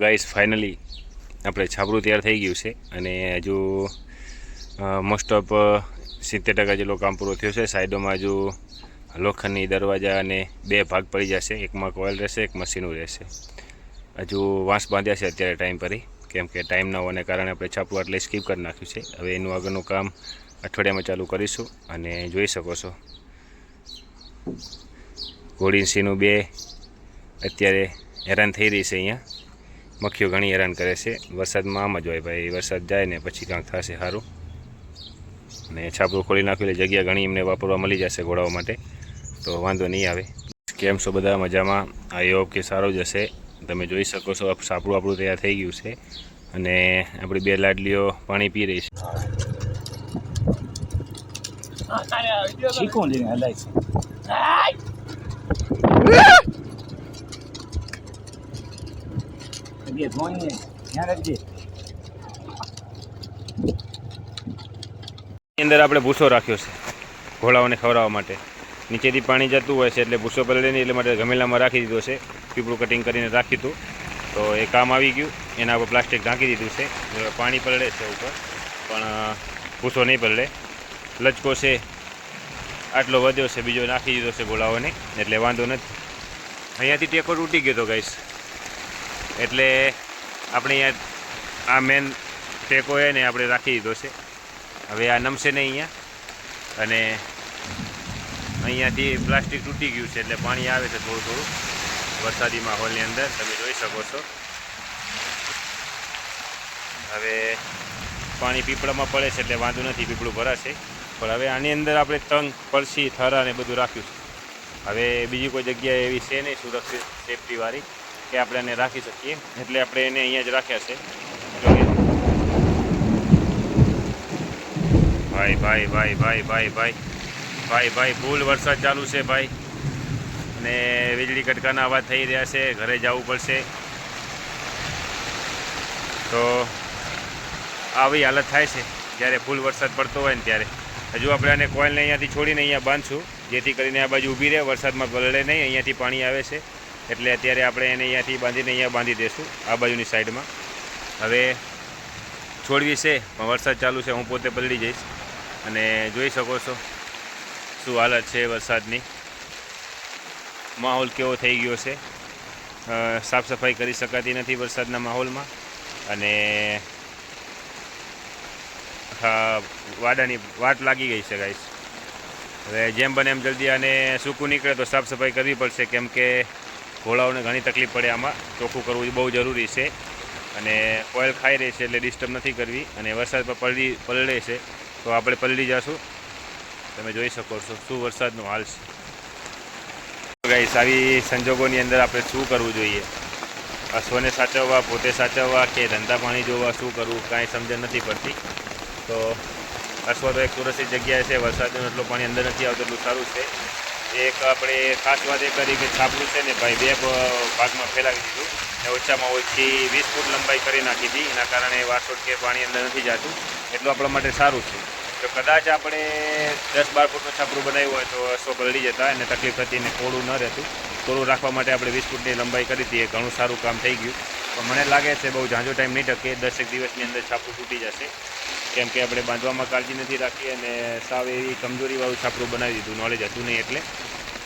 Guys, finally આપણે છાપરું તૈયાર થઈ ગયું છે અને હજુ મોસ્ટ ઓફ સિત્તેર ટકા જેટલો કામ પૂરો થયો છે. સાઈડોમાં હજુ લોખંડની દરવાજા અને બે ભાગ પડી જશે. એકમાં કોઇલ રહેશે, એક મશીનું રહેશે. હજુ વાંસ બાંધ્યા છે અત્યારે ટાઈમ પર કેમ કે ટાઈમ ન હોવાને કારણે આપણે છાપરું એટલે સ્કીપ કરી નાખ્યું છે. હવે એનું આગળનું કામ અઠવાડિયામાં ચાલુ કરીશું અને જોઈ શકો છો. ઘોડીસીનું બે અત્યારે હેરાન થઈ રહી છે અહીંયા. મક્ખીઓ ઘણી હેરાન કરે છે. વરસાદમાં આમ જ હોય ભાઈ. વરસાદ જાય ને પછી કાંક થશે સારું અને છાપરું ખોલી નાખ્યું એટલે જગ્યા ઘણી એમને વાપરવા મળી જશે ઘોડાઓ માટે. તો વાંધો નહીં આવે. કેમ છો બધા? મજામાં? આઈ હોપ કે સારો જ હશે. તમે જોઈ શકો છો સાપડું આપણું તૈયાર થઈ ગયું છે. અને આપણી બે લાડલીઓ પાણી પી રહી છે. બે ધોઈને ધ્યાન રાખજે. અંદર આપણે ભૂસો રાખ્યો છે, ઘોડાઓને ખવડાવવા માટે. નીચેથી પાણી જતું હોય છે એટલે ભૂસો પલળે નહીં એટલે માટે ગમેલામાં રાખી દીધો છે. પીપળું કટિંગ કરીને રાખ્યું હતું. તો એ કામ આવી ગયું. એના ઉપર પ્લાસ્ટિક ઢાંકી દીધું છે. પાણી પલળે છે ઉપર. પણ ભૂસો નહીં પલળે. લચકો છે. આટલો વધ્યો છે. બીજો નાખી દીધો છે ઘોડાઓને. એટલે વાંધો નથી. અહીંયાથી ટેકો તૂટી ગયો હતો ગાઈસ એટલે આપણે અહીંયા આ મેન ટેકો ને આપણે રાખી દીધો છે. હવે આ નમશે નહીં અહીંયા. અને અહીંયાથી પ્લાસ્ટિક તૂટી ગયું છે એટલે પાણી આવે છે થોડું થોડું. વરસાદી માહોલની અંદર, તમે જોઈ શકો છો. હવે પાણી પીપળામાં પડે છે એટલે વાંધો નથી, પીપળું ભરાશે. પણ હવે આની અંદર આપણે તંગ પડસી થરા ને બધું રાખ્યું છે. હવે બીજી કોઈ જગ્યાએ એવી છે નહીં સુરક્ષિત સેફટીવાળી કે આપણે એને રાખી શકીએ. એટલે આપણે એને અહીંયા જ રાખ્યા છે. ભાઈ ભાઈ ભાઈ ભાઈ ભાઈ ભાઈ. ભાઈ ભાઈ, ફૂલ વરસાદ ચાલુ છે, ભાઈ. અને વીજળી કટકાના અવાજ થઈ રહ્યા છે. ઘરે જવું પડશે. તો આવી હાલત થાય છે. જ્યારે ફૂલ વરસાદ પડતો હોય ને ત્યારે. હજુ આપણે આને કોઈલને અહીંયાથી છોડીને અહીંયા બાંધશું જેથી કરીને આ બાજુ ઊભી રહે. વરસાદમાં પલળે નહીં. અહીંયાથી પાણી આવે છે. એટલે અત્યારે આપણે એને અહીંયાથી બાંધીને અહીંયા બાંધી દઈશું આ બાજુની સાઈડમાં. હવે છોડવી છે, પણ વરસાદ ચાલુ છે, હું પોતે પલળી જઈશ. અને જોઈ શકો છો શું હાલત છે વરસાદની. માહોલ કેવો થઈ ગયો છે. સાફ સફાઈ કરી શકાતી નથી વરસાદના માહોલમાં. અને વાડાની વાટ લાગી ગઈ છે ગાઈશ હવે જેમ બને એમ જલ્દી આને સૂકું નીકળે તો સાફ સફાઈ કરવી પડશે, કેમ કે ઘોડાઓને ઘણી તકલીફ પડે આમાં. ચોખ્ખું કરવું બહુ જરૂરી છે. અને ઓઇલ ખાઈ રહી છે એટલે ડિસ્ટર્બ નથી કરવી. અને વરસાદ પર પલળી, પલળે છે. તો આપણે પલળી જશું. તમે જોઈ શકો છો શું વરસાદનો હાલ છે. ગાઈસ આવી સંજોગોની અંદર આપણે શું કરવું જોઈએ? અશ્વને સાચવવા, પોતે સાચવવા કે ધંધા પાણી જોવા શું કરવું? કાંઈ સમજણ નથી પડતી. તો અશ્વ તો એક સુરક્ષિત જગ્યાએ છે. વરસાદનું એટલું પાણી અંદર નથી આવતું, એટલું સારું છે. એક આપણે ખાસ વાત એ કરી કે છાપરું છે ને ભાઈ, બે ભાગમાં ફેલાવી દીધું. ને ઓછામાં ઓછી વીસ ફૂટ લંબાઈ કરી નાખી હતી. એના કારણે વાસોડ કે પાણી અંદર નથી જતું. એટલું આપણા માટે સારું છે. તો કદાચ આપણે દસ બાર ફૂટનું છાપરું બનાવ્યું હોય તો અશ્વ પલળી જતા અને તકલીફ હતી ને કોળું ન રહેતું. કોળું રાખવા માટે આપણે વીસ ફૂટની લંબાઈ કરી હતી. એ ઘણું સારું કામ થઈ ગયું. પણ મને લાગે છે બહુ ઝાંઝો ટાઈમ નહીં ટકે. દસેક દિવસની અંદર છાપરું તૂટી જશે. કેમ કે આપણે બાંધવામાં કાળજી નથી રાખી અને સાવ એવી કમજોરીવાળું છાપરું બનાવી દીધું. નોલેજ હતું નહીં એટલે.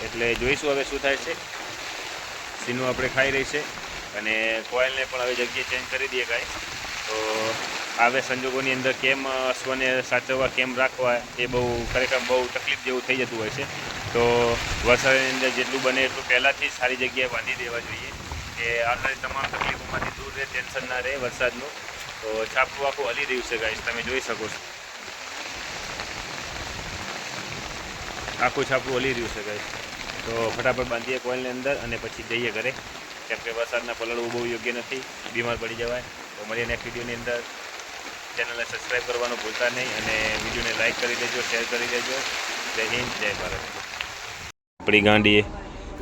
એટલે જોઈશું હવે શું થાય છે. સીનું આપણે ખાઈ રહી છે અને કોયલને પણ હવે જગ્યાએ ચેન્જ કરી દઈએ કાંઈ. તો આવે સંજોગોની અંદર કેમ અશ્વને સાચવવા, કેમ રાખવા, એ બહુ ખરેખર બહુ તકલીફ જેવું થઈ જતું હોય છે. તો વરસાદની અંદર જેટલું બને એટલું પહેલાંથી સારી જગ્યાએ બાંધી દેવા જોઈએ કે આવનારી તમામ તકલીફોમાંથી દૂર રહે, ટેન્શન ના રહે વરસાદનું. તો છાપું આખું હલી રહ્યું છે ગાઈસ તમે જોઈ શકો છો. આખું છાપું હલી રહ્યું છે ગાઈસ તો ફટાફટ બાંધીએ કોઇલની અંદર અને પછી જઈએ ઘરે. કેમ કે વરસાદના પલળવું બહુ યોગ્ય નથી. બીમાર પડી જવાય. તો મળીએ નેક્સ્ટ વિડીયોની અંદર. ચેનલને સબસ્ક્રાઈબ કરવાનું ભૂલતા નહીં અને વિડીયોને લાઇક કરી દેજો શેર કરી દેજો. જય હિન્દ, જય ભારત. આપણી ગાંડીએ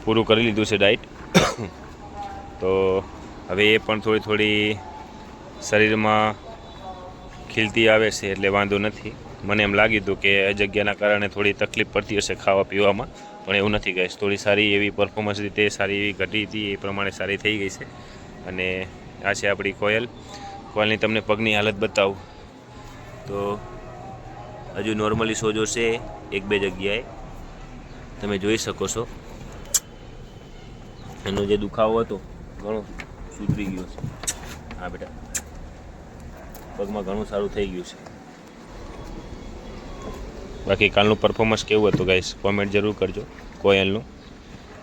પૂરું કરી લીધું છે ડાયટ તો હવે એ પણ થોડી થોડી શરીરમાં ખીલતી આવે છે એટલે વાંધો નથી. મને એમ લાગ્યું હતું કે આ જગ્યાના કારણે થોડી તકલીફ પડતી હશે ખાવા પીવામાં, પણ એવું નથી ગઈશ થોડી સારી એવી પરફોર્મન્સ રીતે સારી એવી ઘટી હતી, એ પ્રમાણે સારી થઈ ગઈ છે. અને આ છે આપણી કોયલ. કોયલની તમને પગની હાલત બતાવું. તો હજુ નોર્મલી સોજો છે એક બે જગ્યાએ. તમે જોઈ શકો છો. એનો જે દુખાવો હતો, ઘણો સુધરી ગયો છે. હા બેટા. પગમાં ઘણું સારું થઈ ગયું છે. બાકી કાલનું પરફોર્મન્સ કેવું હતું ગાઈસ કોમેન્ટ જરૂર કરજો. કોયલનું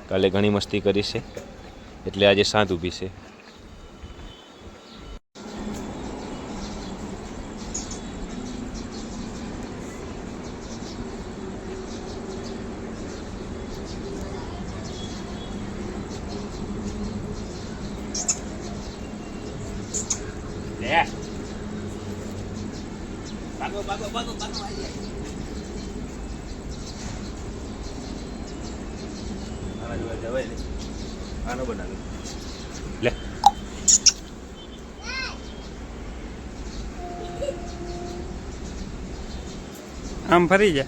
કાલે ઘણી મસ્તી કરી છે. એટલે આજે સાંજ ઊભી છે. આનો બનાવ્યો લે. આમ ફરી જા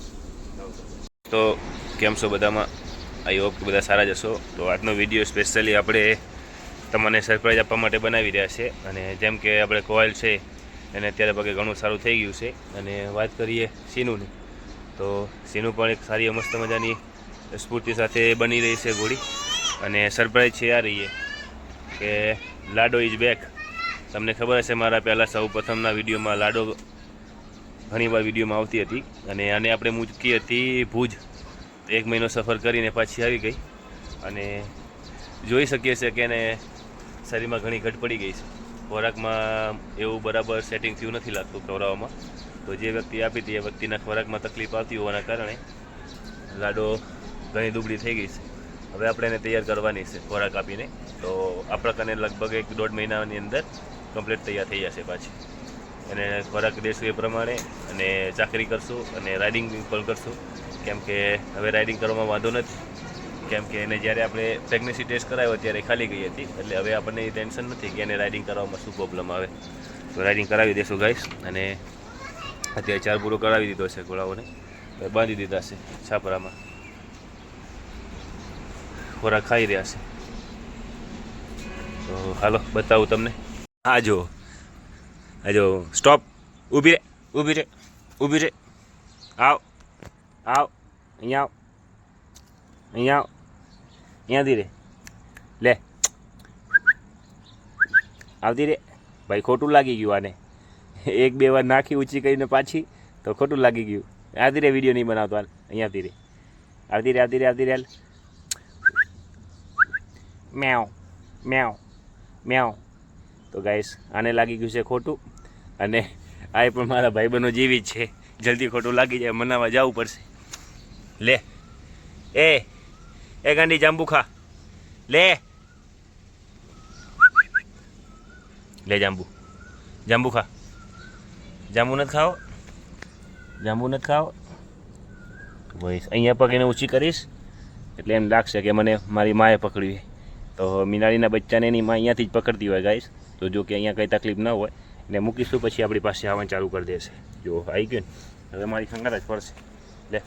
તો. કેમ છો બધામાં? આઈ હોપ કે બધા સારા જ હશો. તો આજનો વીડિયો સ્પેશિયલી આપણે તમને સરપ્રાઈઝ આપવા માટે બનાવી રહ્યા છે. અને જેમ કે આપણે કોયલ છે, એને અત્યારે પગે ઘણું સારું થઈ ગયું છે. અને વાત કરીએ સીનુની. તો સીનું પણ એક સારી મસ્ત મજાની સ્ફૂર્તિ સાથે બની રહી છે ઘોડી અને સરપ્રાઈઝ છે આ રહીએ કે લાડો ઇઝ બેક તમને ખબર હશે મારા પહેલાં સૌ પ્રથમના વિડીયોમાં લાડો ઘણીવાર વિડીયોમાં આવતી હતી અને આને આપણે મૂકી હતી ભુજ. એક મહિનો સફર કરીને પાછી આવી ગઈ અને જોઈ શકીએ છીએ કે એને શરીરમાં ઘણી ઘટ પડી ગઈ છે. ખોરાકમાં એવું બરાબર સેટિંગ થયું નથી લાગતું ખવડાવવામાં. તો જે વ્યક્તિ આપી હતી એ વ્યક્તિના ખોરાકમાં તકલીફ આવતી હોવાના કારણે લાડો ઘણી દુબળી થઈ ગઈ છે. હવે આપણે એને તૈયાર કરવાની છે ખોરાક આપીને. તો આપણા કને લગભગ એક દોઢ મહિનાની અંદર કમ્પ્લીટ તૈયાર થઈ જશે પાછી. અને ખોરાક દેશું એ પ્રમાણે અને ચાકરી કરશું અને રાઇડિંગ પણ કરશું. કેમ કે હવે રાઇડિંગ કરવામાં વાંધો નથી. કેમ કે એને જ્યારે આપણે પ્રેગ્નન્સી ટેસ્ટ કરાવ્યો ત્યારે ખાલી ગઈ હતી. એટલે હવે આપણને એ ટેન્શન નથી કે એને રાઇડિંગ કરવામાં શું પ્રોબ્લેમ આવે. તો રાઇડિંગ કરાવી દેશું ગાઈસ અને અત્યારે ચાર પૂરો કરાવી દીધો છે ઘોડાઓને. બાંધી દીધા છે છાપરામાં. ખોરાક ખાઈ રહ્યા છે. તો હાલો બતાવું તમને. આ જો જો સ્ટોપ ઊભી રે ઊભી રે ઊભી રે. આવ આવ, અહીંયા આવ અહીંયા આવ અહીંયાથી રે. લે. આવતી રે. ભાઈ, ખોટું લાગી ગયું આને. એક, બે વાર નાખી ઊંચી કરીને પાછી, તો ખોટું લાગી ગયું. આવતી રે વીડિયો નહીં બનાવતો હાલ. અહીંયાથી રે. આવતી રે આવતી રે આવતી રે હાલ. મેવ મેવ મેવ. તો ગાઈસ આને લાગી ગયું છે ખોટું. અને આ પણ મારા ભાઈબંધો જેવી જ છે. જલ્દી ખોટું લાગી જાય, મનાવા જવું પડશે. લે. એ એ ગાંડી જાંબુ ખા. લે. લે જાંબુ. જાંબુ ખા. જાંબુ નથી ખાઓ જાંબુ નથી ખાઓ બસ અહીંયા પકડીને ઊંચી કરીશ. એટલે એમ લાગશે કે મને મારી માએ પકડવી તો મીનાળીના બચ્ચાને એની મા અહીંયાથી જ પકડતી હોય ગાઈસ તો જો કે અહીંયા કંઈ તકલીફ ન હોય ને મૂકીશું, પછી આપણી પાસે આવવાનું ચાલુ કરી દેશે. જો આવી ગયું ને, હવે મારી ખંગાર જ પડશે. લે.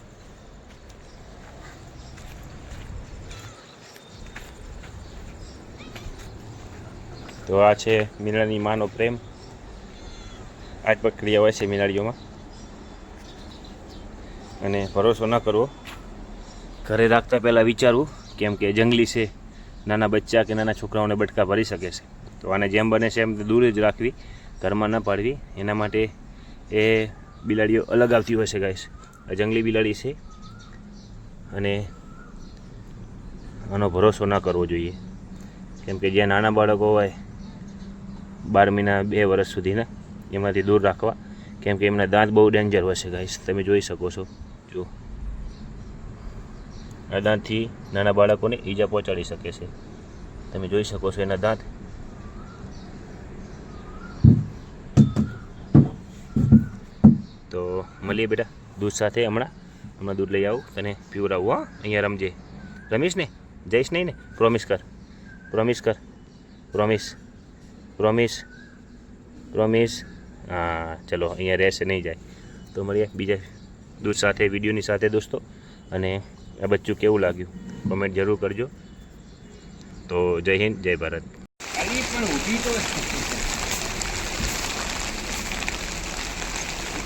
તો આ છે મીનાળીની માનો પ્રેમ. આ જ પ્રક્રિયા હોય છે મીનાળીઓમાં. અને ભરોસો ન કરવો. ઘરે રાખતા પહેલાં વિચારવું, કેમ કે જંગલી છે, નાના બચ્ચા કે નાના છોકરાઓને બટકા ભરી શકે છે. તો આને જેમ બને છે એમ દૂર જ રાખવી, ઘરમાં ન પાડવી. એના માટે એ બિલાડીઓ અલગ આવતી હોય છે ગાઈસ આ જંગલી બિલાડી છે. અને આનો ભરોસો ના કરવો જોઈએ. કેમ કે જ્યાં નાના બાળકો હોય બાર મહિના બે વર્ષ સુધીના, એમાંથી દૂર રાખવા. કેમ કે એમના દાંત બહુ ડેન્જર હોય છે ગાઈસ તમે જોઈ શકો છો. જો. આ દાંતથી નાના બાળકોને ઈજા પહોંચાડી શકે છે. તમે જોઈ શકો છો એના દાંત. તો મળીએ બેટા, દૂધ સાથે હમણાં. હમણાં દૂધ લઈ આવું તને પીવડાવું હા? અહીંયા રમજે. રમીશ ને? જઈશ નહીં ને? પ્રોમિસ કર. પ્રોમિસ કર. પ્રોમિસ પ્રોમિસ પ્રોમિસ હા, ચલો, અહીંયા રહેશે, નહીં જાય. તો મળીએ બીજા દૂધ સાથે, વિડીયોની સાથે દોસ્તો. અને આ બચ્ચું કેવું લાગ્યું? કોમેન્ટ જરૂર કરજો. તો જય હિન્દ, જય ભારત. પણ ઊભી તો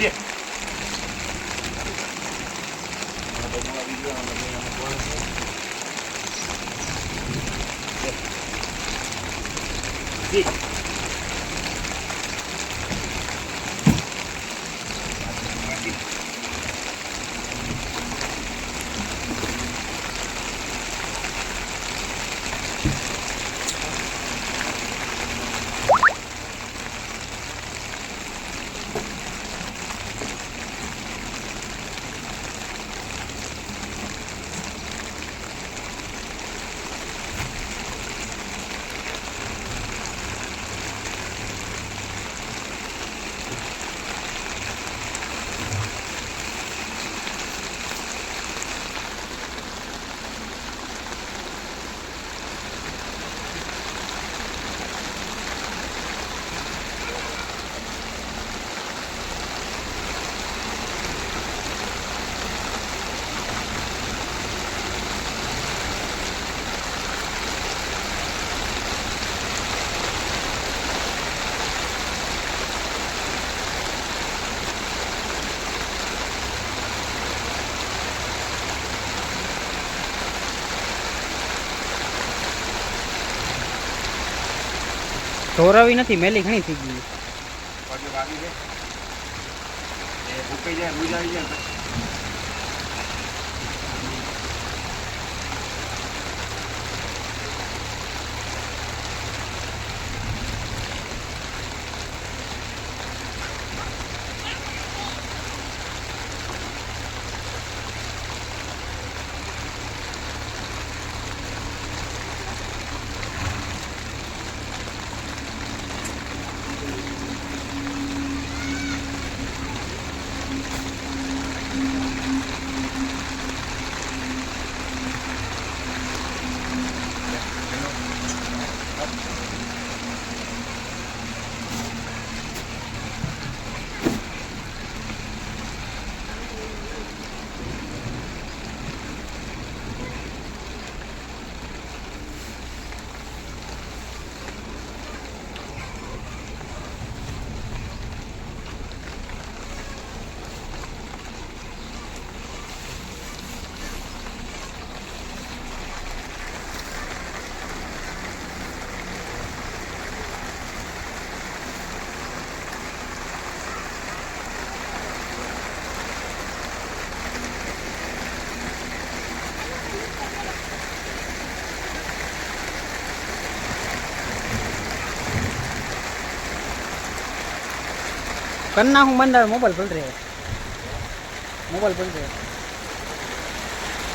机 ધોરાવી નથી મેલી ઘણી થઈ ગઈ. ભૂકાઈ જાય રૂજ આવી જાય કન્ના હું